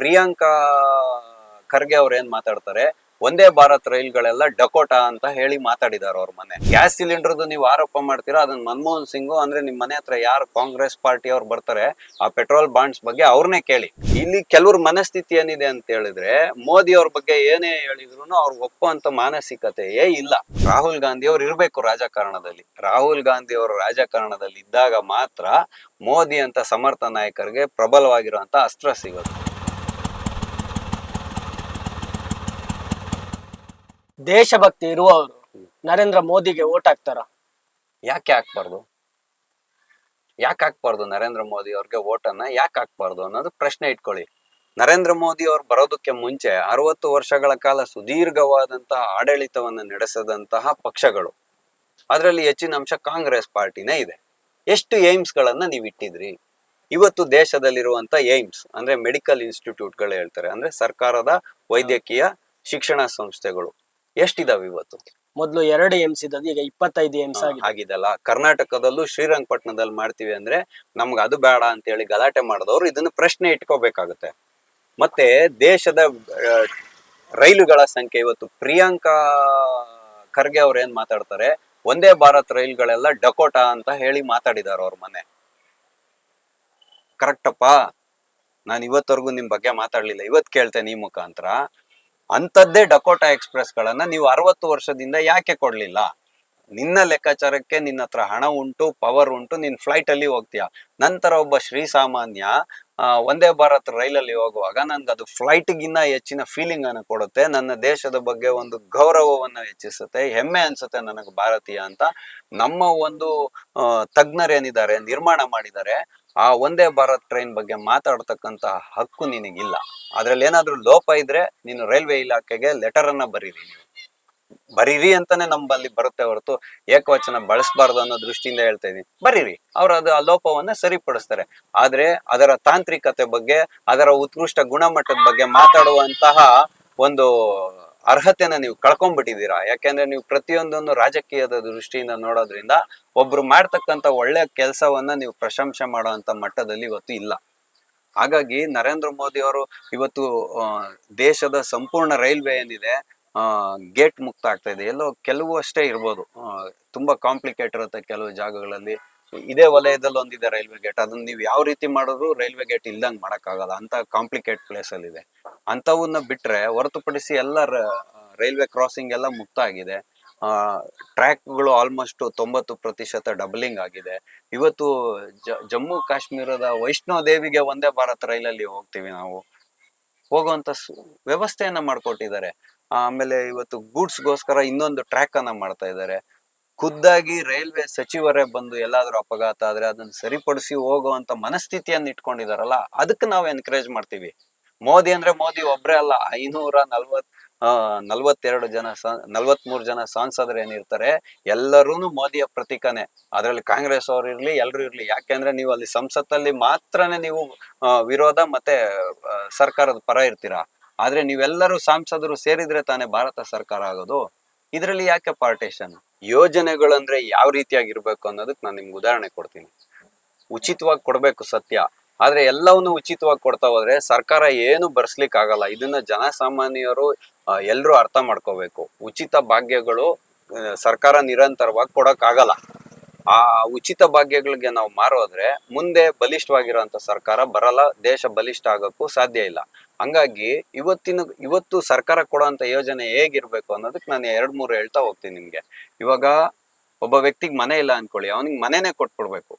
ಪ್ರಿಯಾಂಕಾ ಖರ್ಗೆ ಅವ್ರು ಏನ್ ಮಾತಾಡ್ತಾರೆ? ಒಂದೇ ಭಾರತ್ ರೈಲ್ಗಳೆಲ್ಲ ಡಕೋಟಾ ಅಂತ ಹೇಳಿ ಮಾತಾಡಿದಾರ ಅವ್ರ ಮನೆ. ಗ್ಯಾಸ್ ಸಿಲಿಂಡರ್ದು ನೀವು ಆರೋಪ ಮಾಡ್ತೀರಾ? ಅದನ್ನ ಮನಮೋಹನ್ ಸಿಂಗು ಅಂದ್ರೆ ನಿಮ್ ಮನೆ ಹತ್ರ ಯಾರು ಕಾಂಗ್ರೆಸ್ ಪಾರ್ಟಿ ಅವ್ರು ಬರ್ತಾರೆ, ಆ ಪೆಟ್ರೋಲ್ ಬಾಂಡ್ಸ್ ಬಗ್ಗೆ ಅವ್ರನ್ನೇ ಕೇಳಿ. ಇಲ್ಲಿ ಕೆಲವ್ರ ಮನಸ್ಥಿತಿ ಏನಿದೆ ಅಂತ ಹೇಳಿದ್ರೆ, ಮೋದಿ ಅವ್ರ ಬಗ್ಗೆ ಏನೇ ಹೇಳಿದ್ರು ಅವ್ರು ಒಪ್ಪುವಂತ ಮಾನಸಿಕತೆಯೇ ಇಲ್ಲ. ರಾಹುಲ್ ಗಾಂಧಿ ಅವ್ರು ಇರ್ಬೇಕು ರಾಜಕಾರಣದಲ್ಲಿ. ರಾಹುಲ್ ಗಾಂಧಿ ಅವರು ರಾಜಕಾರಣದಲ್ಲಿ ಇದ್ದಾಗ ಮಾತ್ರ ಮೋದಿ ಅಂತ ಸಮರ್ಥ ನಾಯಕರಿಗೆ ಪ್ರಬಲವಾಗಿರುವಂತ ಅಸ್ತ್ರ ಸಿಗೋದು. ದೇಶಭಕ್ತಿ ಇರುವವರು ನರೇಂದ್ರ ಮೋದಿಗೆ ಓಟ್ ಹಾಕ್ತಾರ? ಯಾಕೆ ಹಾಕ್ಬಾರ್ದು? ಯಾಕೆ ಹಾಕ್ಬಾರ್ದು ನರೇಂದ್ರ ಮೋದಿ ಅವ್ರಿಗೆ ಓಟನ್ನ ಯಾಕೆ ಹಾಕ್ಬಾರ್ದು ಅನ್ನೋದು ಪ್ರಶ್ನೆ ಇಟ್ಕೊಳ್ಳಿ. ನರೇಂದ್ರ ಮೋದಿ ಅವ್ರು ಬರೋದಕ್ಕೆ ಮುಂಚೆ ಅರವತ್ತು ವರ್ಷಗಳ ಕಾಲ ಸುದೀರ್ಘವಾದಂತಹ ಆಡಳಿತವನ್ನು ನಡೆಸದಂತಹ ಪಕ್ಷಗಳು. ಅದರಲ್ಲಿ ಹೆಚ್ಚಿನ ಅಂಶ ಕಾಂಗ್ರೆಸ್ ಪಾರ್ಟಿನೇ ಇದೆ. ಎಷ್ಟು ಏಮ್ಸ್ ಗಳನ್ನ ನೀವು ಇಟ್ಟಿದ್ರಿ? ಇವತ್ತು ದೇಶದಲ್ಲಿರುವಂತ ಏಮ್ಸ್ ಅಂದ್ರೆ ಮೆಡಿಕಲ್ ಇನ್ಸ್ಟಿಟ್ಯೂಟ್ಗಳು ಹೇಳ್ತಾರೆ. ಅಂದ್ರೆ ಸರ್ಕಾರದ ವೈದ್ಯಕೀಯ ಶಿಕ್ಷಣ ಸಂಸ್ಥೆಗಳು. ಎಷ್ಟಿದಾವೆ ಇವತ್ತು? ಮೊದಲು ಎರಡು ಎಮ್ಸ್ ಇದ್ದದ್ದು ಈಗ ಇಪ್ಪತ್ತೈದು ಎಮ್ಸ್ ಆಗಿದೆ. ಆಗಿದಲ್ಲ ಕರ್ನಾಟಕದಲ್ಲೂ ಶ್ರೀರಂಗಪಟ್ಟಣದಲ್ಲಿ ಮಾಡ್ತೀವಿ ಅಂದ್ರೆ ನಮ್ಗೆ ಅದು ಬೇಡ ಅಂತ ಹೇಳಿ ಗಲಾಟೆ ಮಾಡಿದವರು ಇದನ್ನ ಪ್ರಶ್ನೆ ಇಟ್ಕೋಬೇಕಾಗುತ್ತೆ. ಮತ್ತೆ ದೇಶದ ರೈಲುಗಳ ಸಂಖ್ಯೆ ಇವತ್ತು ಪ್ರಿಯಾಂಕಾ ಖರ್ಗೆ ಅವ್ರು ಏನ್ ಮಾತಾಡ್ತಾರೆ? ಒಂದೇ ಭಾರತ್ ರೈಲ್ಗಳೆಲ್ಲ ಡಕೋಟಾ ಅಂತ ಹೇಳಿ ಮಾತಾಡಿದಾರ ಅವ್ರ ಮನೆ. ಕರೆಕ್ಟಪ್ಪ ನಾನು ಇವತ್ತವರೆಗೂ ನಿಮ್ ಬಗ್ಗೆ ಮಾತಾಡ್ಲಿಲ್ಲ. ಇವತ್ ಕೇಳ್ತೇನೆ ಈ ಮುಖಾಂತರ. ಅಂಥದ್ದೇ ಡಕೋಟಾ ಎಕ್ಸ್ಪ್ರೆಸ್ ಗಳನ್ನ ನೀವು ಅರವತ್ತು ವರ್ಷದಿಂದ ಯಾಕೆ ಕೊಡ್ಲಿಲ್ಲ? ನಿನ್ನ ಲೆಕ್ಕಾಚಾರಕ್ಕೆ ನಿನ್ನ ಹತ್ರ ಹಣ ಉಂಟು ಪವರ್ ಉಂಟು, ನೀನ್ ಫ್ಲೈಟ್ ಅಲ್ಲಿ ಹೋಗ್ತೀಯ? ನಂತರ ಒಬ್ಬ ಶ್ರೀ ಸಾಮಾನ್ಯ ಒಂದೇ ಭಾರತ್ ರೈಲಲ್ಲಿ ಹೋಗುವಾಗ ನನ್ಗೆ ಅದು ಫ್ಲೈಟ್ ಗಿನ್ನ ಹೆಚ್ಚಿನ ಫೀಲಿಂಗ್ ಅನ್ನು ಕೊಡುತ್ತೆ. ನನ್ನ ದೇಶದ ಬಗ್ಗೆ ಒಂದು ಗೌರವವನ್ನು ಹೆಚ್ಚಿಸುತ್ತೆ. ಹೆಮ್ಮೆ ಅನ್ಸುತ್ತೆ ನನಗೆ ಭಾರತೀಯ ಅಂತ. ನಮ್ಮ ಒಂದು ತಜ್ಞರೇನಿದ್ದಾರೆ, ನಿರ್ಮಾಣ ಮಾಡಿದ್ದಾರೆ. ಆ ಒಂದೇ ಭಾರತ್ ಟ್ರೈನ್ ಬಗ್ಗೆ ಮಾತಾಡ್ತಕ್ಕಂತಹ ಹಕ್ಕು ನಿನಗಿಲ್ಲ. ಅದ್ರಲ್ಲಿ ಏನಾದ್ರೂ ಲೋಪ ಇದ್ರೆ ನೀನು ರೈಲ್ವೆ ಇಲಾಖೆಗೆ ಲೆಟರ್ ಅನ್ನ ಬರೀರಿ ನೀವು. ಬರೀರಿ ಅಂತಾನೆ ನಮ್ಮಲ್ಲಿ ಬರುತ್ತೆ ಹೊರತು ಏಕವಚನ ಬಳಸಬಾರ್ದು ಅನ್ನೋ ದೃಷ್ಟಿಯಿಂದ ಹೇಳ್ತಾ ಇದೀನಿ. ಬರೀರಿ. ಅವ್ರು ಅದು ಆ ಲೋಪವನ್ನ ಸರಿಪಡಿಸ್ತಾರೆ. ಆದ್ರೆ ಅದರ ತಾಂತ್ರಿಕತೆ ಬಗ್ಗೆ, ಅದರ ಉತ್ಕೃಷ್ಟ ಗುಣಮಟ್ಟದ ಬಗ್ಗೆ ಮಾತಾಡುವಂತಹ ಒಂದು ಅರ್ಹತೆನ ನೀವು ಕಳ್ಕೊಂಡ್ಬಿಟ್ಟಿದ್ದೀರಾ ಯಾಕೆಂದ್ರೆ ನೀವು ಪ್ರತಿಯೊಂದನ್ನು ರಾಜಕೀಯದ ದೃಷ್ಟಿಯಿಂದ ನೋಡೋದ್ರಿಂದ ಒಬ್ರು ಮಾಡ್ತಕ್ಕಂಥ ಒಳ್ಳೆಯ ಕೆಲಸವನ್ನ ನೀವು ಪ್ರಶಂಸೆ ಮಾಡುವಂತ ಮಟ್ಟದಲ್ಲಿ ಇವತ್ತು ಇಲ್ಲ. ಹಾಗಾಗಿ ನರೇಂದ್ರ ಮೋದಿ ಅವರು ಇವತ್ತು ದೇಶದ ಸಂಪೂರ್ಣ ರೈಲ್ವೆ ಏನಿದೆ ಗೇಟ್ ಮುಕ್ತ ಆಗ್ತಾ ಇದೆ. ಎಲ್ಲೋ ಕೆಲವು ಅಷ್ಟೇ ಇರ್ಬೋದು. ತುಂಬಾ ಕಾಂಪ್ಲಿಕೇಟ್ ಇರುತ್ತೆ ಕೆಲವು ಜಾಗಗಳಲ್ಲಿ. ಇದೇ ವಲಯದಲ್ಲಿ ಒಂದಿದೆ ರೈಲ್ವೆ ಗೇಟ್ ಅದನ್ನ ನೀವು ಯಾವ ರೀತಿ ಮಾಡಿದ್ರು ರೈಲ್ವೆ ಗೇಟ್ ಇಲ್ದಂಗ್ ಮಾಡಕ್ಕಾಗಲ್ಲ. ಅಂತ ಕಾಂಪ್ಲಿಕೇಟ್ ಪ್ಲೇಸ್ ಅಲ್ಲಿ ಇದೆ. ಅಂತವನ್ನ ಬಿಟ್ರೆ ಹೊರತುಪಡಿಸಿ ಎಲ್ಲ ರೈಲ್ವೆ ಕ್ರಾಸಿಂಗ್ ಎಲ್ಲ ಮುಕ್ತ ಆಗಿದೆ ಟ್ರ್ಯಾಕ್ಗಳು ಆಲ್ಮೋಸ್ಟ್ ತೊಂಬತ್ತು ಪ್ರತಿಶತ ಡಬಲಿಂಗ್ ಆಗಿದೆ. ಇವತ್ತು ಜಮ್ಮು ಕಾಶ್ಮೀರದ ವೈಷ್ಣೋ ದೇವಿಗೆ ಒಂದೇ ಭಾರತ್ ರೈಲಲ್ಲಿ ಹೋಗ್ತೀವಿ ನಾವು. ಹೋಗುವಂತ ವ್ಯವಸ್ಥೆಯನ್ನ ಮಾಡ್ಕೊಟ್ಟಿದ್ದಾರೆ. ಆಮೇಲೆ ಇವತ್ತು ಗೂಡ್ಸ್ಗೋಸ್ಕರ ಇನ್ನೊಂದು ಟ್ರ್ಯಾಕ್ ಅನ್ನ ಮಾಡ್ತಾ ಇದ್ದಾರೆ. ಖುದ್ದಾಗಿ ರೈಲ್ವೆ ಸಚಿವರೇ ಬಂದು ಎಲ್ಲಾದ್ರೂ ಅಪಘಾತ ಆದ್ರೆ ಅದನ್ನ ಸರಿಪಡಿಸಿ ಹೋಗುವಂತ ಮನಸ್ಥಿತಿಯನ್ನ ಇಟ್ಕೊಂಡಿದಾರಲ್ಲ, ಅದಕ್ಕೆ ನಾವು ಎನ್ಕರೇಜ್ ಮಾಡ್ತೀವಿ. ಮೋದಿ ಅಂದ್ರೆ ಮೋದಿ ಒಬ್ರೇ ಅಲ್ಲ, ಐನೂರ ನಲ್ವತ್ ನಲ್ವತ್ತೆರಡು ಜನ ನಲ್ವತ್ಮೂರು ಜನ ಸಾಂಸದರು ಏನಿರ್ತಾರೆ ಎಲ್ಲರೂ ಮೋದಿಯ ಪ್ರತೀಕನೇ. ಅದ್ರಲ್ಲಿ ಕಾಂಗ್ರೆಸ್ ಅವ್ರು ಇರ್ಲಿ, ಎಲ್ರು ಇರ್ಲಿ ಯಾಕೆಂದ್ರೆ ನೀವು ಅಲ್ಲಿ ಸಂಸತ್ತಲ್ಲಿ ಮಾತ್ರನೇ ನೀವು ವಿರೋಧ ಮತ್ತೆ ಸರ್ಕಾರದ ಪರ ಇರ್ತೀರಾ? ಆದ್ರೆ ನೀವೆಲ್ಲರೂ ಸಂಸದರು ಸೇರಿದ್ರೆ ತಾನೇ ಭಾರತ ಸರ್ಕಾರ ಆಗೋದು. ಇದರಲ್ಲಿ ಯಾಕೆ ಪಾರ್ಟೇಷನ್ ಯೋಜನೆಗಳಂದ್ರೆ ಯಾವ ರೀತಿಯಾಗಿರ್ಬೇಕು ಅನ್ನೋದಕ್ಕೆ ನಾನು ನಿಮ್ಗೆ ಉದಾಹರಣೆ ಕೊಡ್ತೀನಿ. ಉಚಿತವಾಗಿ ಕೊಡ್ಬೇಕು ಸತ್ಯ. ಆದ್ರೆ ಎಲ್ಲವನ್ನು ಉಚಿತವಾಗಿ ಕೊಡ್ತಾ ಹೋದ್ರೆ ಸರ್ಕಾರ ಏನು ಬರ್ಸ್ಲಿಕ್ಕೆ ಆಗಲ್ಲ ಇದನ್ನ ಜನಸಾಮಾನ್ಯರು ಎಲ್ಲರೂ ಅರ್ಥ ಮಾಡ್ಕೋಬೇಕು. ಉಚಿತ ಭಾಗ್ಯಗಳು ಸರ್ಕಾರ ನಿರಂತರವಾಗಿ ಕೊಡಕ್ ಆಗಲ್ಲ ಆ ಉಚಿತ ಭಾಗ್ಯಗಳಿಗೆ ನಾವು ಮಾರೋದ್ರೆ ಮುಂದೆ ಬಲಿಷ್ಠವಾಗಿರುವಂತ ಸರ್ಕಾರ ಬರಲ್ಲ, ದೇಶ ಬಲಿಷ್ಠ ಆಗಕ್ಕೂ ಸಾಧ್ಯ ಇಲ್ಲ. ಹಂಗಾಗಿ ಇವತ್ತಿನ, ಇವತ್ತು ಸರ್ಕಾರ ಕೊಡುವಂತ ಯೋಜನೆ ಹೇಗಿರ್ಬೇಕು ಅನ್ನೋದಕ್ಕೆ ನಾನು ಎರಡ್ ಮೂರು ಹೇಳ್ತಾ ಹೋಗ್ತೀನಿ ನಿಮ್ಗೆ. ಇವಾಗ ಒಬ್ಬ ವ್ಯಕ್ತಿಗೆ ಮನೆ ಇಲ್ಲ ಅನ್ಕೊಳ್ಳಿ, ಅವನಿಗೆ ಮನೆನೇ ಕೊಟ್ಬಿಡ್ಬೇಕು.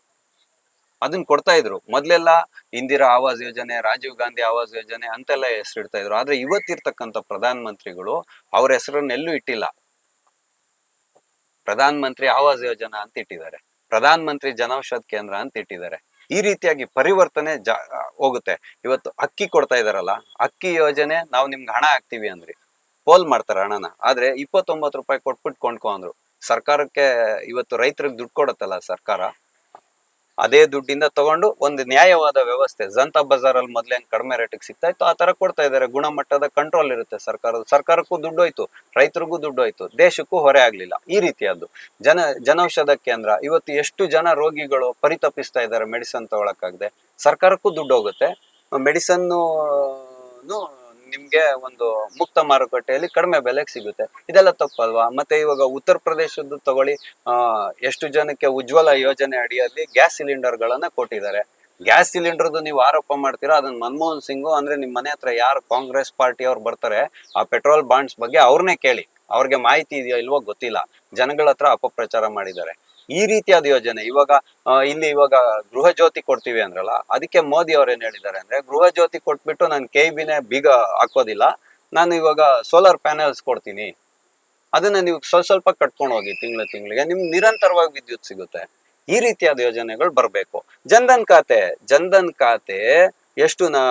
ಅದನ್ನ ಕೊಡ್ತಾ ಇದ್ರು. ಮೊದ್ಲೆಲ್ಲ ಇಂದಿರಾ ಆವಾಸ್ ಯೋಜನೆ, ರಾಜೀವ್ ಗಾಂಧಿ ಆವಾಸ್ ಯೋಜನೆ ಅಂತೆಲ್ಲ ಹೆಸರಿಡ್ತಾ ಇದ್ರು. ಆದ್ರೆ ಇವತ್ತಿರ್ತಕ್ಕಂಥ ಪ್ರಧಾನ ಮಂತ್ರಿಗಳು ಅವ್ರ ಹೆಸರನ್ನೆಲ್ಲೂ ಇಟ್ಟಿಲ್ಲ. ಪ್ರಧಾನ ಮಂತ್ರಿ ಆವಾಸ್ ಯೋಜನಾ ಅಂತ ಇಟ್ಟಿದ್ದಾರೆ. ಪ್ರಧಾನ ಮಂತ್ರಿ ಜನೌಷಧ ಕೇಂದ್ರ ಅಂತ ಇಟ್ಟಿದ್ದಾರೆ. ಈ ರೀತಿಯಾಗಿ ಪರಿವರ್ತನೆ ಜಾ ಹೋಗುತ್ತೆ. ಇವತ್ತು ಅಕ್ಕಿ ಕೊಡ್ತಾ ಇದಾರಲ್ಲ ಅಕ್ಕಿ ಯೋಜನೆ ನಾವು ನಿಮ್ಗೆ ಹಣ ಹಾಕ್ತೀವಿ ಅಂದ್ರಿ. ಪೋಲ್ ಮಾಡ್ತಾರೆ ಹಣನ. ಆದ್ರೆ ಇಪ್ಪತ್ತೊಂಬತ್ತು ರೂಪಾಯಿ ಕೊಟ್ಬಿಟ್ಟು ಕೊಂಡ್ಕೊ ಅಂದ್ರು. ಸರ್ಕಾರಕ್ಕೆ ಇವತ್ತು ರೈತರಿಗೆ ದುಡ್ಡು ಕೊಡತ್ತಲ್ಲ ಸರ್ಕಾರ ಅದೇ ದುಡ್ಡಿಂದ ತಗೊಂಡು ಒಂದು ನ್ಯಾಯವಾದ ವ್ಯವಸ್ಥೆ. ಜಂತ ಬಜಾರ್ ಅಲ್ಲಿ ಮೊದ್ಲೇ ಕಡಿಮೆ ರೇಟಿಗೆ ಸಿಗ್ತಾ ಇತ್ತು, ಆ ತರ ಕೊಡ್ತಾ ಇದ್ದಾರೆ. ಗುಣಮಟ್ಟದ ಕಂಟ್ರೋಲ್ ಇರುತ್ತೆ ಸರ್ಕಾರದ, ಸರ್ಕಾರಕ್ಕೂ ದುಡ್ಡು ಹೋಯ್ತು, ರೈತರಿಗೂ ದುಡ್ಡು ಹೋಯ್ತು, ದೇಶಕ್ಕೂ ಹೊರೆ ಆಗ್ಲಿಲ್ಲ. ಈ ರೀತಿಯದ್ದು ಜನ, ಜನೌಷಧ ಕೇಂದ್ರ, ಇವತ್ತು ಎಷ್ಟು ಜನ ರೋಗಿಗಳು ಪರಿತಪಿಸ್ತಾ ಇದ್ದಾರೆ ಮೆಡಿಸನ್ ತಗೊಳಕಾಗದೆ ಸರ್ಕಾರಕ್ಕೂ ದುಡ್ಡು ಹೋಗುತ್ತೆ. ಮೆಡಿಸನ್ ನಿಮ್ಗೆ ಒಂದು ಮುಕ್ತ ಮಾರುಕಟ್ಟೆಯಲ್ಲಿ ಕಡಿಮೆ ಬೆಲೆಗೆ ಸಿಗುತ್ತೆ. ಇದೆಲ್ಲ ತಪ್ಪಲ್ವಾ? ಮತ್ತೆ ಇವಾಗ ಉತ್ತರ ಪ್ರದೇಶದ್ದು ತಗೊಳ್ಳಿ ಎಷ್ಟು ಜನಕ್ಕೆ ಉಜ್ವಲ ಯೋಜನೆ ಅಡಿಯಲ್ಲಿ ಗ್ಯಾಸ್ ಸಿಲಿಂಡರ್ ಗಳನ್ನ ಕೊಟ್ಟಿದ್ದಾರೆ. ಗ್ಯಾಸ್ ಸಿಲಿಂಡರ್ದು ನೀವು ಆರೋಪ ಮಾಡ್ತೀರಾ? ಅದನ್ನ ಮನಮೋಹನ್ ಸಿಂಗ್ ಅಂದ್ರೆ ನಿಮ್ಮ ಮನೆ ಹತ್ರ ಯಾರು ಕಾಂಗ್ರೆಸ್ ಪಾರ್ಟಿ ಅವ್ರು ಬರ್ತಾರೆ, ಆ ಪೆಟ್ರೋಲ್ ಬಾಂಡ್ಸ್ ಬಗ್ಗೆ ಅವ್ರನ್ನೇ ಕೇಳಿ. ಅವ್ರಿಗೆ ಮಾಹಿತಿ ಇದೆಯೋ ಇಲ್ವೋ ಗೊತ್ತಿಲ್ಲ. ಜನಗಳ ಹತ್ರ ಅಪಪ್ರಚಾರ ಮಾಡಿದ್ದಾರೆ. ಈ ರೀತಿಯಾದ ಯೋಜನೆ. ಇವಾಗ ಇಲ್ಲಿ ಇವಾಗ ಗೃಹ ಜ್ಯೋತಿ ಕೊಡ್ತೀವಿ ಅಂದ್ರಲ್ಲ, ಅದಕ್ಕೆ ಮೋದಿ ಅವ್ರು ಏನ್ ಹೇಳಿದ್ದಾರೆ ಅಂದ್ರೆ, ಗೃಹ ಜ್ಯೋತಿ ಕೊಟ್ಬಿಟ್ಟು ನಾನು ಕೆ ಬಿನೇ ಬೀಗ ಹಾಕೋದಿಲ್ಲ, ನಾನು ಇವಾಗ ಸೋಲಾರ್ ಪ್ಯಾನೆಲ್ಸ್ ಕೊಡ್ತೀನಿ. ಅದನ್ನ ನೀವು ಸ್ವಲ್ಪ ಸ್ವಲ್ಪ ಕಟ್ಕೊಂಡು ಹೋಗಿ ತಿಂಗಳ ತಿಂಗಳಿಗೆ, ನಿಮ್ಗೆ ನಿರಂತರವಾಗಿ ವಿದ್ಯುತ್ ಸಿಗುತ್ತೆ. ಈ ರೀತಿಯಾದ ಯೋಜನೆಗಳು ಬರಬೇಕು. ಜನ್ಧನ್ ಖಾತೆ ಜನ್ಧನ್ ಖಾತೆ, ಎಷ್ಟು ನಾ,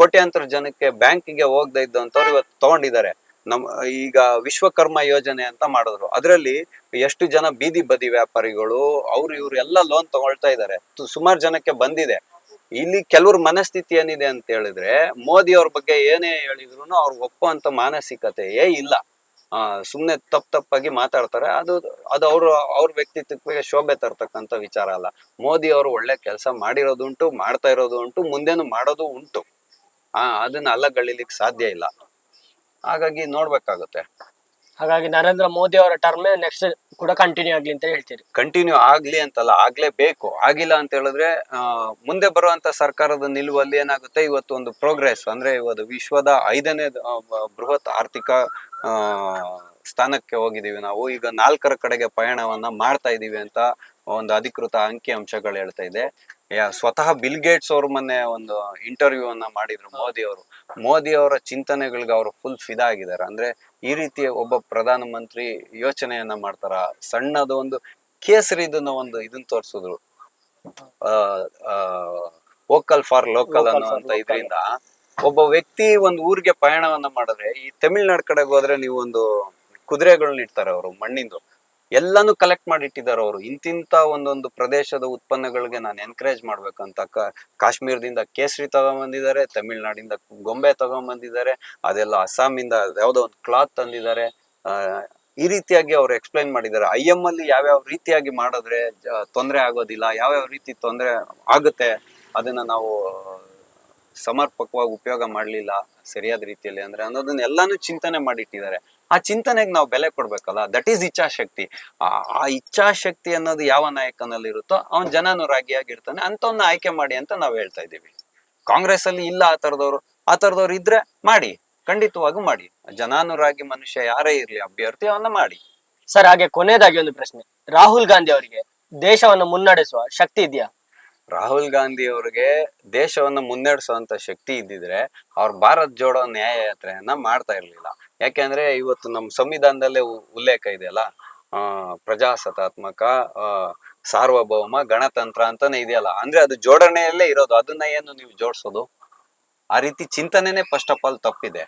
ಕೋಟ್ಯಾಂತರ ಜನಕ್ಕೆ ಬ್ಯಾಂಕಿಗೆ ಹೋಗದೆ ಇದ್ದಂಥವ್ರು ಇವತ್ತು ತಗೊಂಡಿದ್ದಾರೆ. ನಮ್, ಈಗ ವಿಶ್ವಕರ್ಮ ಯೋಜನೆ ಅಂತ ಮಾಡಿದ್ರು. ಅದರಲ್ಲಿ ಎಷ್ಟು ಜನ ಬೀದಿ ಬದಿ ವ್ಯಾಪಾರಿಗಳು, ಅವ್ರು ಇವ್ರು ಎಲ್ಲ ಲೋನ್ ತಗೊಳ್ತಾ ಇದ್ದಾರೆ ಸುಮಾರು ಜನಕ್ಕೆ ಬಂದಿದೆ. ಇಲ್ಲಿ ಕೆಲವ್ರ ಮನಸ್ಥಿತಿ ಏನಿದೆ ಅಂತ ಹೇಳಿದ್ರೆ, ಮೋದಿ ಅವ್ರ ಬಗ್ಗೆ ಏನೇ ಹೇಳಿದ್ರು ಅವ್ರಿಗೆ ಒಪ್ಪುವಂತ ಮಾನಸಿಕತೆಯೇ ಇಲ್ಲ. ಆ, ಸುಮ್ನೆ ತಪ್ಪು ತಪ್ಪಾಗಿ ಮಾತಾಡ್ತಾರೆ. ಅದು ಅದು ಅವ್ರ ಅವ್ರ ವ್ಯಕ್ತಿತ್ವಕ್ಕೆ ಶೋಭೆ ತರ್ತಕ್ಕಂಥ ವಿಚಾರ ಅಲ್ಲ. ಮೋದಿ ಅವರು ಒಳ್ಳೆ ಕೆಲಸ ಮಾಡಿರೋದು ಉಂಟು ಮಾಡ್ತಾ ಇರೋದು ಉಂಟು ಮುಂದೆನೂ ಮಾಡೋದು ಉಂಟು. ಆ, ಅದನ್ನ ಅಲ್ಲಗಳಿಲಿಕ್ಕೆ ಸಾಧ್ಯ ಇಲ್ಲ. ಹಾಗಾಗಿ ನೋಡ್ಬೇಕಾಗುತ್ತೆ. ಹಾಗಾಗಿ ನರೇಂದ್ರ ಮೋದಿ ಅವರ ಟರ್ಮ್ ನೆಕ್ಸ್ಟ್ ಕೂಡ ಕಂಟಿನ್ಯೂ ಆಗ್ಲಿ ಅಂತ ಹೇಳ್ತೀರಿ. ಕಂಟಿನ್ಯೂ ಆಗ್ಲಿ ಅಂತಲ್ಲ ಆಗ್ಲೇಬೇಕು ಆಗಿಲ್ಲ ಅಂತ ಹೇಳಿದ್ರೆ ಮುಂದೆ ಬರುವಂತ ಸರ್ಕಾರದ ನಿಲುವಲ್ಲಿ ಏನಾಗುತ್ತೆ? ಇವತ್ತು ಒಂದು ಪ್ರೋಗ್ರೆಸ್ ಅಂದ್ರೆ ಇವತ್ತು ವಿಶ್ವದ ಐದನೇ ಬೃಹತ್ ಆರ್ಥಿಕ ಸ್ಥಾನಕ್ಕೆ ಹೋಗಿದೀವಿ ನಾವು. ಈಗ ನಾಲ್ಕರ ಕಡೆಗೆ ಪಯಣವನ್ನ ಮಾಡ್ತಾ ಇದ್ದೀವಿ ಅಂತ ಒಂದು ಅಧಿಕೃತ ಅಂಕಿ ಅಂಶಗಳು ಹೇಳ್ತಾ ಇದೆ. ಸ್ವತಃ ಬಿಲ್ ಗೇಟ್ಸ್ ಅವರು ಮೊನ್ನೆ ಒಂದು ಇಂಟರ್ವ್ಯೂ ಅನ್ನ ಮಾಡಿದ್ರು ಮೋದಿ ಅವರು. ಮೋದಿ ಅವರ ಚಿಂತನೆಗಳಿಗೆ ಅವರು ಫುಲ್ ಫಿದಾ ಆಗಿದ್ದಾರೆ. ಅಂದ್ರೆ ಈ ರೀತಿಯ ಒಬ್ಬ ಪ್ರಧಾನ ಮಂತ್ರಿ ಯೋಚನೆಯನ್ನ ಮಾಡ್ತಾರ? ಸಣ್ಣದ ಒಂದು ಕೇಸರಿದನ್ನ ಒಂದು ಇದನ್ನ ತೋರಿಸಿದ್ರು. ವೋಕಲ್ ಫಾರ್ ಲೋಕಲ್ ಅನ್ನುವಂತ. ಇದರಿಂದ ಒಬ್ಬ ವ್ಯಕ್ತಿ ಒಂದು ಊರಿಗೆ ಪಯಣವನ್ನ ಮಾಡಿದ್ರೆ ಈ ತಮಿಳ್ನಾಡು ಕಡೆಗೆ ಹೋದ್ರೆ ನೀವು ಒಂದು ಕುದುರೆಗಳನ್ನ ಇಡ್ತಾರೆ ಅವರು ಮಣ್ಣಿಂದು. ಎಲ್ಲಾನು ಕಲೆಕ್ಟ್ ಮಾಡಿ ಇಟ್ಟಿದ್ದಾರೆ ಅವರು. ಇಂತಿಂತ ಒಂದೊಂದು ಪ್ರದೇಶದ ಉತ್ಪನ್ನಗಳಿಗೆ ನಾನು ಎನ್ಕರೇಜ್ ಮಾಡ್ಬೇಕಂತ ಕಾಶ್ಮೀರದಿಂದ ಕೇಸರಿ ತಗೊಂಬಂದಿದ್ದಾರೆ, ತಮಿಳ್ನಾಡಿಂದ ಗೊಂಬೆ ತಗೊಂಬಂದಿದ್ದಾರೆ, ಅದೆಲ್ಲ ಅಸ್ಸಾಮಿಂದ ಯಾವ್ದೋ ಒಂದು ಕ್ಲಾತ್ ತಂದಿದ್ದಾರೆ. ಈ ರೀತಿಯಾಗಿ ಅವ್ರು ಎಕ್ಸ್ಪ್ಲೈನ್ ಮಾಡಿದ್ದಾರೆ. ಐ ಎಂ ಅಲ್ಲಿ ಯಾವ್ಯಾವ ರೀತಿಯಾಗಿ ಮಾಡಿದ್ರೆ ತೊಂದ್ರೆ ಆಗೋದಿಲ್ಲ, ಯಾವ್ಯಾವ ರೀತಿ ತೊಂದ್ರೆ ಆಗುತ್ತೆ, ಅದನ್ನ ನಾವು ಸಮರ್ಪಕವಾಗಿ ಉಪಯೋಗ ಮಾಡಲಿಲ್ಲ, ಸರಿಯಾದ ರೀತಿಯಲ್ಲಿ ಅಂದ್ರೆ ಅನ್ನೋದನ್ನ ಎಲ್ಲಾನು ಚಿಂತನೆ ಮಾಡಿಟ್ಟಿದ್ದಾರೆ. ಆ ಚಿಂತನೆಗೆ ನಾವು ಬೆಲೆ ಕೊಡ್ಬೇಕಲ್ಲ? ದಟ್ ಈಸ್ ಇಚ್ಛಾಶಕ್ತಿ. ಆ ಇಚ್ಛಾಶಕ್ತಿ ಅನ್ನೋದು ಯಾವ ನಾಯಕನಲ್ಲಿ ಇರುತ್ತೋ ಅವನ್ ಜನಾನುರಾಗಿಯಾಗಿರ್ತಾನೆ ಅಂತವನ್ನ ಆಯ್ಕೆ ಮಾಡಿ ಅಂತ ನಾವು ಹೇಳ್ತಾ ಇದ್ದೀವಿ. ಕಾಂಗ್ರೆಸ್ ಅಲ್ಲಿ ಇಲ್ಲ ಆ ತರದವ್ರು ಆ ತರದವ್ರು ಇದ್ರೆ ಮಾಡಿ ಖಂಡಿತವಾಗೂ ಮಾಡಿ. ಜನಾನುರಾಗಿ ಮನುಷ್ಯ ಯಾರೇ ಇರ್ಲಿ ಅಭ್ಯರ್ಥಿ ಅವನ್ನ ಮಾಡಿ. ಸರ್ ಹಾಗೆ ಕೊನೆಯದಾಗಿ ಒಂದು ಪ್ರಶ್ನೆ. ರಾಹುಲ್ ಗಾಂಧಿ ಅವರಿಗೆ ದೇಶವನ್ನು ಮುನ್ನಡೆಸುವ ಶಕ್ತಿ ಇದೆಯಾ? ರಾಹುಲ್ ಗಾಂಧಿ ಅವರಿಗೆ ದೇಶವನ್ನ ಮುನ್ನಡೆಸುವಂತ ಶಕ್ತಿ ಇದ್ದಿದ್ರೆ ಅವ್ರ ಭಾರತ್ ಜೋಡೋ ನ್ಯಾಯ ಯಾತ್ರೆಯನ್ನ ಮಾಡ್ತಾ ಇರ್ಲಿಲ್ಲ. ಯಾಕೆಂದ್ರೆ ಇವತ್ತು ನಮ್ಮ ಸಂವಿಧಾನದಲ್ಲೇ ಉಲ್ಲೇಖ ಇದೆಯಲ್ಲ, ಆ, ಪ್ರಜಾಸತ್ತಾತ್ಮಕ ಸಾರ್ವಭೌಮ, ಗಣತಂತ್ರ ಅಂತಾನೆ ಇದೆಯಲ್ಲ, ಅಂದ್ರೆ ಅದು ಜೋಡಣೆಯಲ್ಲೇ ಇರೋದು, ಅದನ್ನ ಏನು ನೀವು ಜೋಡಿಸೋದು? ಆ ರೀತಿ ಚಿಂತನೆನೇ ಫಸ್ಟ್ ಆಫ್ ಆಲ್ ತಪ್ಪಿದೆ.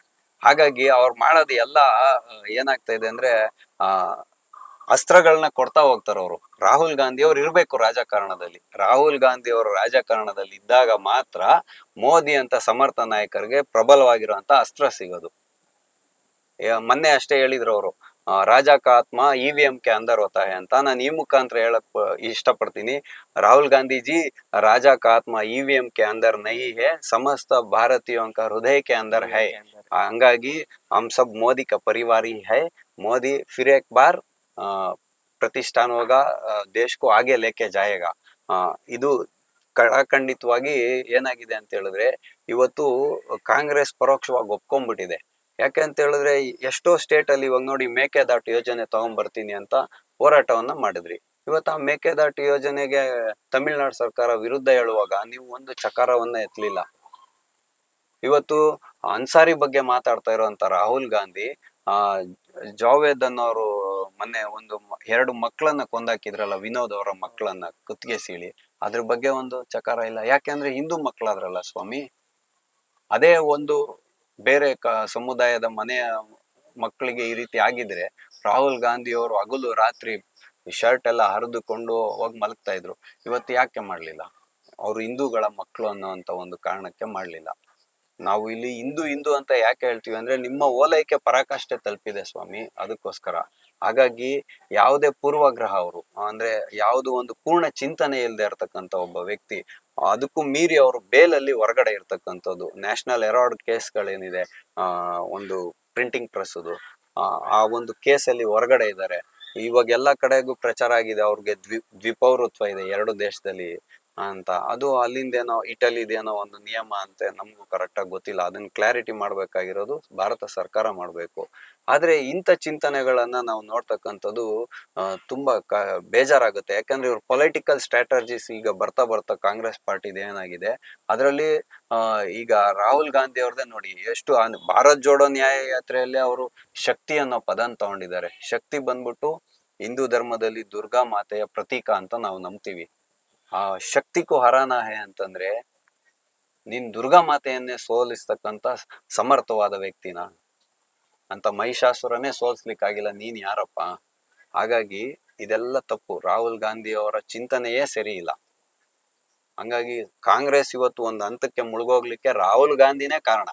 ಹಾಗಾಗಿ ಅವ್ರು ಮಾಡೋದು ಎಲ್ಲ, ಏನಾಗ್ತಾ ಇದೆ ಅಂದ್ರೆ, ಆ ಅಸ್ತ್ರಗಳನ್ನ ಕೊಡ್ತಾ ಹೋಗ್ತಾರೆ ಅವರು. ರಾಹುಲ್ ಗಾಂಧಿ ಅವ್ರು ಇರ್ಬೇಕು ರಾಜಕಾರಣದಲ್ಲಿ. ರಾಹುಲ್ ಗಾಂಧಿ ಅವರು ರಾಜಕಾರಣದಲ್ಲಿ ಇದ್ದಾಗ ಮಾತ್ರ ಮೋದಿ ಅಂತ ಸಮರ್ಥ ನಾಯಕರಿಗೆ ಪ್ರಬಲವಾಗಿರುವಂತ ಅಸ್ತ್ರ ಸಿಗೋದು. ಮೊನ್ನೆ ಅಷ್ಟೇ ಹೇಳಿದ್ರು ಅವರು ರಾಜಕ ಆತ್ಮ ಇ ವಿ ಎಂ ಕೆ ಅಂದರ್ ಹೋತಾಹೆ ಅಂತ ನಾನು ಈ ಮುಖಾಂತರ ಹೇಳಕ್ ಇಷ್ಟಪಡ್ತೀನಿ. ರಾಹುಲ್ ಗಾಂಧೀಜಿ ರಾಜಕ ಆತ್ಮ ಇ ವಿ ಎಂ ಕೆ ಅಂದರ್ ನೈ ಹೇ, ಸಮಸ್ತ ಭಾರತೀಯಂಕ ಹೃದಯಕ್ಕೆ ಅಂದರ್ ಹೈ. ಹಂಗಾಗಿ ಹಮ್ ಸಬ್ ಮೋದಿ ಕ ಪರಿವಾರಿ ಹೈ. ಮೋದಿ ಫಿರ್ ಎಕ್ ಬಾರ್ ಪ್ರತಿಷ್ಠಾನ ಹೋಗ ದೇಶಕ್ಕೂ ಹಾಗೆ ಲೇಖೆ ಜಾಯಗ. ಇದು ಕಡಾಖಂಡಿತವಾಗಿ ಏನಾಗಿದೆ ಅಂತ ಹೇಳಿದ್ರೆ, ಇವತ್ತು ಕಾಂಗ್ರೆಸ್ ಪರೋಕ್ಷವಾಗಿ ಒಪ್ಕೊಂಡ್ಬಿಟ್ಟಿದೆ ಯಾಕೆ ಅಂತ ಹೇಳಿದ್ರೆ, ಎಷ್ಟೋ ಸ್ಟೇಟ್ ಅಲ್ಲಿ ಇವಾಗ ನೋಡಿ ಮೇಕೆದಾಟು ಯೋಜನೆ ತಗೊಂಡ್ಬರ್ತೀನಿ ಅಂತ ಹೋರಾಟವನ್ನ ಮಾಡಿದ್ರಿ. ಇವತ್ತು ಆ ಮೇಕೆದಾಟು ಯೋಜನೆಗೆ ತಮಿಳ್ನಾಡು ಸರ್ಕಾರ ವಿರುದ್ಧ ಹೇಳುವಾಗ ನೀವು ಒಂದು ಚಕಾರವನ್ನ ಎತ್ತಲಿಲ್ಲ. ಇವತ್ತು ಅನ್ಸಾರಿ ಬಗ್ಗೆ ಮಾತಾಡ್ತಾ ಇರುವಂತ ರಾಹುಲ್ ಗಾಂಧಿ, ಆ, ಜಾವೇದ್ ಅನ್ನೋರು ಮೊನ್ನೆ ಒಂದು ಎರಡು ಮಕ್ಕಳನ್ನ ಕೊಂದಾಕಿದ್ರಲ್ಲ, ವಿನೋದ್ ಅವರ ಮಕ್ಕಳನ್ನ ಕುತ್ತಿಗೆ ಸೀಳಿ ಅದ್ರ ಬಗ್ಗೆ ಒಂದು ಚಕಾರ ಇಲ್ಲ. ಯಾಕೆಂದ್ರೆ ಹಿಂದೂ ಮಕ್ಕಳಾದ್ರಲ್ಲ ಸ್ವಾಮಿ. ಅದೇ ಒಂದು ಬೇರೆ ಕ, ಸಮುದಾಯದ ಮನೆಯ ಮಕ್ಕಳಿಗೆ ಈ ರೀತಿ ಆಗಿದ್ರೆ ರಾಹುಲ್ ಗಾಂಧಿ ಅವರು ಹಗಲು ರಾತ್ರಿ ಶರ್ಟ್ ಎಲ್ಲ ಹರಿದುಕೊಂಡು ಹೋಗಿ ಮಲಗ್ತಾ ಇದ್ರು. ಇವತ್ತು ಯಾಕೆ ಮಾಡ್ಲಿಲ್ಲ? ಅವರು ಹಿಂದೂಗಳ ಮಕ್ಕಳು ಅನ್ನೋಂತ ಒಂದು ಕಾರಣಕ್ಕೆ ಮಾಡ್ಲಿಲ್ಲ. ನಾವು ಇಲ್ಲಿ ಹಿಂದೂ ಹಿಂದೂ ಅಂತ ಯಾಕೆ ಹೇಳ್ತೀವಿ ಅಂದ್ರೆ ನಿಮ್ಮ ಓಲೈಕೆ ಪರಾಕಾಷ್ಠೆ ತಲುಪಿದೆ ಸ್ವಾಮಿ. ಅದಕ್ಕೋಸ್ಕರ. ಹಾಗಾಗಿ ಯಾವುದೇ ಪೂರ್ವಗ್ರಹ ಅವರು, ಅಂದ್ರೆ ಯಾವುದು ಒಂದು ಪೂರ್ಣ ಚಿಂತನೆ ಇಲ್ಲದೆ ಇರತಕ್ಕಂತ ಒಬ್ಬ ವ್ಯಕ್ತಿ, ಅದಕ್ಕೂ ಮೀರಿ ಅವರು ಬೇಲಲ್ಲಿ ಹೊರಗಡೆ ಇರ್ತಕ್ಕಂಥದ್ದು. ನ್ಯಾಷನಲ್ ಅವಾರ್ಡ್ ಕೇಸ್ಗಳೇನಿದೆ, ಆ, ಒಂದು ಪ್ರಿಂಟಿಂಗ್ ಪ್ರೆಸ್ದು, ಆ ಒಂದು ಕೇಸಲ್ಲಿ ಹೊರಗಡೆ ಇದ್ದಾರೆ. ಇವಾಗ ಎಲ್ಲ ಕಡೆಗೂ ಪ್ರಚಾರ ಆಗಿದೆ, ಅವ್ರಿಗೆ ದ್ವಿ, ದ್ವಿಪೌರತ್ವ ಇದೆ, ಎರಡು ದೇಶದಲ್ಲಿ ಅಂತ. ಅದು ಅಲ್ಲಿಂದೇನೋ ಇಟಲಿದೇನೋ ಒಂದು ನಿಯಮ ಅಂತೆ ನಮಗೂ ಕರೆಕ್ಟಾಗಿ ಗೊತ್ತಿಲ್ಲ. ಅದನ್ನ ಕ್ಲಾರಿಟಿ ಮಾಡ್ಬೇಕಾಗಿರೋದು ಭಾರತ ಸರ್ಕಾರ ಮಾಡಬೇಕು. ಆದ್ರೆ ಇಂಥ ಚಿಂತನೆಗಳನ್ನ ನಾವು ನೋಡ್ತಕ್ಕಂಥದ್ದು ತುಂಬ ಕ, ಬೇಜಾರಾಗುತ್ತೆ. ಯಾಕಂದ್ರೆ ಇವ್ರ ಪೊಲಿಟಿಕಲ್ ಸ್ಟ್ರಾಟಜೀಸ್ ಈಗ ಬರ್ತಾ ಬರ್ತಾ ಕಾಂಗ್ರೆಸ್ ಪಾರ್ಟಿದು ಏನಾಗಿದೆ, ಅದರಲ್ಲಿ ಈಗ ರಾಹುಲ್ ಗಾಂಧಿ ಅವ್ರದ್ದೇ ನೋಡಿ, ಎಷ್ಟು ಭಾರತ್ ಜೋಡೋ ನ್ಯಾಯ ಯಾತ್ರೆಯಲ್ಲಿ ಅವರು ಶಕ್ತಿ ಅನ್ನೋ ಪದನ್ ತಗೊಂಡಿದ್ದಾರೆ. ಶಕ್ತಿ ಬಂದ್ಬಿಟ್ಟು ಹಿಂದೂ ಧರ್ಮದಲ್ಲಿ ದುರ್ಗಾ ಮಾತೆಯ ಪ್ರತೀಕ ಅಂತ ನಾವು ನಂಬ್ತೀವಿ. ಆ, ಶಕ್ತಿಗೂ ಹರಾನ ಹೇ ಅಂತಂದ್ರೆ ನಿನ್ ದುರ್ಗಾ ಮಾತೆಯನ್ನೇ ಸೋಲಿಸ್ತಕ್ಕಂತ ಸಮರ್ಥವಾದ ವ್ಯಕ್ತಿನ ಅಂತ ಮಹಿಷಾಸುರನೇ ಸೋಲ್ಸ್ಲಿಕ್ಕಾಗಿಲ್ಲ, ನೀನ್ ಯಾರಪ್ಪ? ಹಾಗಾಗಿ ಇದೆಲ್ಲ ತಪ್ಪು. ರಾಹುಲ್ ಗಾಂಧಿ ಅವರ ಚಿಂತನೆಯೇ ಸರಿ ಇಲ್ಲ. ಹಂಗಾಗಿ ಕಾಂಗ್ರೆಸ್ ಇವತ್ತು ಒಂದು ಹಂತಕ್ಕೆ ಮುಳುಗೋಗ್ಲಿಕ್ಕೆ ರಾಹುಲ್ ಗಾಂಧಿನೇ ಕಾರಣ.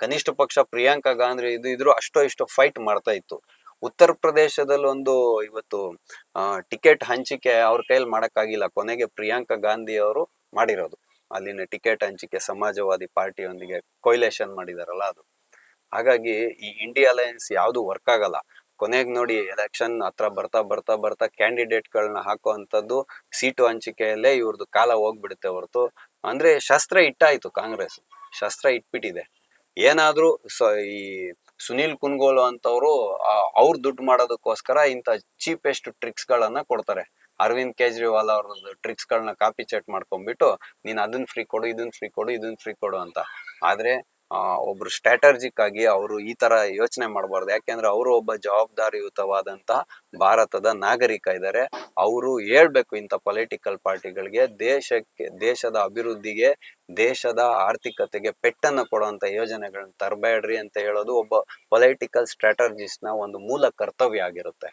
ಕನಿಷ್ಠ ಪಕ್ಷ ಪ್ರಿಯಾಂಕಾ ಗಾಂಧಿ ಇದು ಇದ್ರು ಅಷ್ಟೋ ಇಷ್ಟೋ ಫೈಟ್ ಮಾಡ್ತಾ ಇತ್ತು. ಉತ್ತರ ಪ್ರದೇಶದಲ್ಲಿ ಒಂದು ಇವತ್ತು ಟಿಕೆಟ್ ಹಂಚಿಕೆ ಅವ್ರ ಕೈಯಲ್ಲಿ ಮಾಡಕ್ಕಾಗಿಲ್ಲ. ಕೊನೆಗೆ ಪ್ರಿಯಾಂಕಾ ಗಾಂಧಿ ಅವರು ಮಾಡಿರೋದು. ಅಲ್ಲಿನ ಟಿಕೆಟ್ ಹಂಚಿಕೆ ಸಮಾಜವಾದಿ ಪಾರ್ಟಿಯೊಂದಿಗೆ ಕೊಯ್ಲೇಷನ್ ಮಾಡಿದಾರಲ್ಲ ಅದು. ಹಾಗಾಗಿ ಈ ಇಂಡಿಯಾ ಅಲಯನ್ಸ್ ಯಾವುದು ವರ್ಕ್ ಆಗಲ್ಲ. ಕೊನೆಗೆ ನೋಡಿ ಎಲೆಕ್ಷನ್ ಹತ್ರ ಬರ್ತಾ ಬರ್ತಾ ಬರ್ತಾ ಕ್ಯಾಂಡಿಡೇಟ್ಗಳನ್ನ ಹಾಕುವಂಥದ್ದು ಸೀಟು ಹಂಚಿಕೆಯಲ್ಲೇ ಇವ್ರದ್ದು ಕಾಲ ಹೋಗ್ಬಿಡುತ್ತೆ ಹೊರತು. ಅಂದ್ರೆ ಶಸ್ತ್ರ ಇಟ್ಟಾಯ್ತು ಕಾಂಗ್ರೆಸ್. ಶಸ್ತ್ರ ಇಟ್ಬಿಟ್ಟಿದೆ. ಏನಾದ್ರೂ ಸೊ ಈ ಸುನೀಲ್ ಕುನ್ಗೋಲು ಅಂತವ್ರು ಅವ್ರ ದುಡ್ಡು ಮಾಡೋದಕ್ಕೋಸ್ಕರ ಇಂಥ ಚೀಪೆಸ್ಟ್ ಟ್ರಿಕ್ಸ್ ಗಳನ್ನ ಕೊಡ್ತಾರೆ. ಅರವಿಂದ್ ಕೇಜ್ರಿವಾಲ್ ಅವ್ರದ್ದು ಟ್ರಿಕ್ಸ್ ಗಳನ್ನ ಕಾಪಿ ಚೆಟ್ ಮಾಡ್ಕೊಂಡ್ಬಿಟ್ಟು ನೀನ್ ಅದನ್ನ ಫ್ರೀ ಕೊಡು ಇದನ್ನ ಫ್ರೀ ಕೊಡು ಇದನ್ನ ಫ್ರೀ ಕೊಡು ಅಂತ. ಆದ್ರೆ ಒಬ್ರು ಸ್ಟ್ರಾಟಜಿಕ್ ಆಗಿ ಅವರು ಈ ತರ ಯೋಚನೆ ಮಾಡಬಾರ್ದು. ಯಾಕೆಂದ್ರೆ ಅವರು ಒಬ್ಬ ಜವಾಬ್ದಾರಿಯುತವಾದಂತಹ ಭಾರತದ ನಾಗರಿಕ ಇದ್ದಾರೆ ಅವರು ಹೇಳ್ಬೇಕು ಇಂಥ ಪೊಲಿಟಿಕಲ್ ಪಾರ್ಟಿಗಳಿಗೆ, ದೇಶಕ್ಕೆ, ದೇಶದ ಅಭಿವೃದ್ಧಿಗೆ, ದೇಶದ ಆರ್ಥಿಕತೆಗೆ ಪೆಟ್ಟನ್ನು ಕೊಡುವಂತ ಯೋಜನೆಗಳನ್ನ ತರಬೇಡ್ರಿ ಅಂತ ಹೇಳೋದು ಒಬ್ಬ ಪೊಲಿಟಿಕಲ್ ಸ್ಟ್ರಾಟಜಿಸ್ಟ್ನ ಒಂದು ಮೂಲ ಕರ್ತವ್ಯ ಆಗಿರುತ್ತೆ.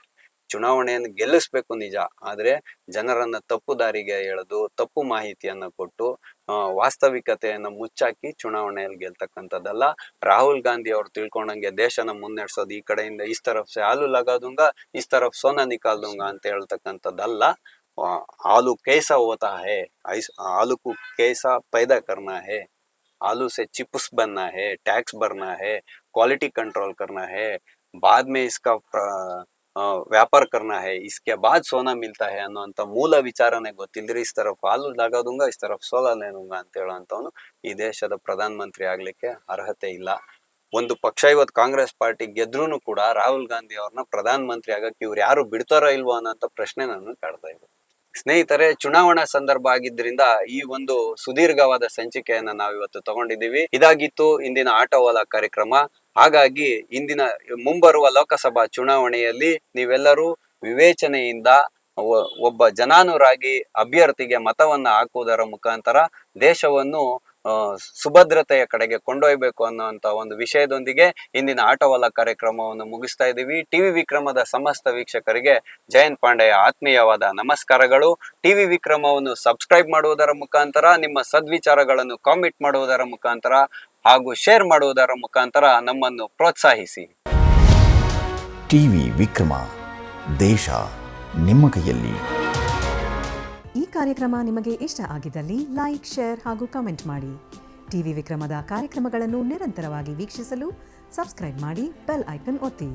ಚುನಾವಣೆಯನ್ನು ಗೆಲ್ಲಿಸ್ಬೇಕು ನಿಜ ಆದ್ರೆ ಜನರನ್ನ ತಪ್ಪು ದಾರಿಗೆ ಎಳೆದು ತಪ್ಪು ಮಾಹಿತಿಯನ್ನ ಕೊಟ್ಟು ಆ, ವಾಸ್ತವಿಕತೆಯನ್ನ ಮುಚ್ಚಾಕಿ ಚುನಾವಣೆಯಲ್ಲಿ ಗೆಲ್ತಕ್ಕಂಥದ್ದಲ್ಲ ರಾಹುಲ್ ಗಾಂಧಿ ಅವ್ರು ತಿಳ್ಕೊಂಡಂಗೆ ದೇಶನ ಮುನ್ನಡೆಸೋದು ಈ ಕಡೆಯಿಂದ ಇಸ್ ತರಫ್ ಸೆ ಹಾಲು ಲಗಾದುಂಗ ಇಸ್ ತರಫ್ ಸೋನಾ ನಿಕಾಲ್ದುಂಗ ಅಂತ ಹೇಳ್ತಕ್ಕಂಥದ್ದಲ್ಲ ಆ, ಆಲೂ कैसा होता है ऐस आलू को कैसा पैदा करना है आलू से चिप्स बनना है टैक्स भरना है क्वालिटी कंट्रोल करना है बाद में इसका प्र- ಆ, ವ್ಯಾಪಾರ ಕರ್ನ ಹೇ ಇಸ್ಕೆ ಬಾದ್ ಸೋನಾ ಮಿಲ್ತಾ ಹೇ ಅನ್ನೋಂಥ ಮೂಲ ವಿಚಾರನೆ ಗೊತ್ತಿಲ್ದಿರಿ ಇಸ್ ತರಫ್ ಹಾಲು ಲಾಗೋದುಂಗ ಇಸ್ ತರಫ್ ಸೋಲಾ ನೇನುಂಗ ಅಂತ ಹೇಳೋಂಥವ್ನು ಈ ದೇಶದ ಪ್ರಧಾನ ಮಂತ್ರಿ ಆಗ್ಲಿಕ್ಕೆ ಅರ್ಹತೆ ಇಲ್ಲ. ಒಂದು ಪಕ್ಷ ಇವತ್ತು ಕಾಂಗ್ರೆಸ್ ಪಾರ್ಟಿ ಗೆದ್ರೂ ಕೂಡ ರಾಹುಲ್ ಗಾಂಧಿ ಅವ್ರನ್ನ ಪ್ರಧಾನ ಮಂತ್ರಿ ಆಗಕ್ಕೆ ಇವ್ರು ಯಾರು ಬಿಡ್ತಾರೋ ಇಲ್ವೋ ಅನ್ನೋಂಥ ಪ್ರಶ್ನೆ ನಾನು ಕಾಡ್ತಾ ಇದೆ ಸ್ನೇಹಿತರೆ ಚುನಾವಣಾ ಸಂದರ್ಭ ಆಗಿದ್ರಿಂದ ಈ ಒಂದು ಸುದೀರ್ಘವಾದ ಸಂಚಿಕೆಯನ್ನ ನಾವಿವತ್ತು ತಗೊಂಡಿದ್ದೀವಿ. ಇದಾಗಿತ್ತು ಇಂದಿನ ಆಟೋವಾಲ ಕಾರ್ಯಕ್ರಮ. ಹಾಗಾಗಿ ಇಂದಿನ ಮುಂಬರುವ ಲೋಕಸಭಾ ಚುನಾವಣೆಯಲ್ಲಿ ನೀವೆಲ್ಲರೂ ವಿವೇಚನೆಯಿಂದ ಒಬ್ಬ ಜನಾನುರಾಗಿ ಅಭ್ಯರ್ಥಿಗೆ ಮತವನ್ನ ಹಾಕುವುದರ ಮುಖಾಂತರ ದೇಶವನ್ನು ಸುಭದ್ರತೆಯ ಕಡೆಗೆ ಕೊಂಡೊಯ್ಯಬೇಕು ಅನ್ನುವಂತ ಒಂದು ವಿಷಯದೊಂದಿಗೆ ಇಂದಿನ ಆಟೋವಲ್ಲ ಕಾರ್ಯಕ್ರಮವನ್ನು ಮುಗಿಸ್ತಾ ಇದ್ದೀವಿ. ಟಿವಿ ವಿಕ್ರಮದ ಸಮಸ್ತ ವೀಕ್ಷಕರಿಗೆ ಜಯಂತ್ ಪಾಂಡೆಯ ಆತ್ಮೀಯವಾದ ನಮಸ್ಕಾರಗಳು. ಟಿವಿ ವಿಕ್ರಮವನ್ನು ಸಬ್ಸ್ಕ್ರೈಬ್ ಮಾಡುವುದರ ಮುಖಾಂತರ, ನಿಮ್ಮ ಸದ್ವಿಚಾರಗಳನ್ನು ಕಾಮೆಂಟ್ ಮಾಡುವುದರ ಮುಖಾಂತರ ಹಾಗೂ ಶೇರ್ ಮಾಡುವುದರ ಮುಖಾಂತರ ನಮ್ಮನ್ನು ಪ್ರೋತ್ಸಾಹಿಸಿ. ಟಿವಿ ವಿಕ್ರಮ ದೇಶ ನಿಮ್ಮ ಕೈಯಲ್ಲಿ. ಈ ಕಾರ್ಯಕ್ರಮ ನಿಮಗೆ ಇಷ್ಟ ಆಗಿದ್ದಲ್ಲಿ ಲೈಕ್ ಶೇರ್ ಹಾಗೂ ಕಮೆಂಟ್ ಮಾಡಿ. ಟಿವಿ ವಿಕ್ರಮದ ಕಾರ್ಯಕ್ರಮಗಳನ್ನು ನಿರಂತರವಾಗಿ ವೀಕ್ಷಿಸಲು ಸಬ್ಸ್ಕ್ರೈಬ್ ಮಾಡಿ ಬೆಲ್ ಐಕನ್ ಒತ್ತಿ.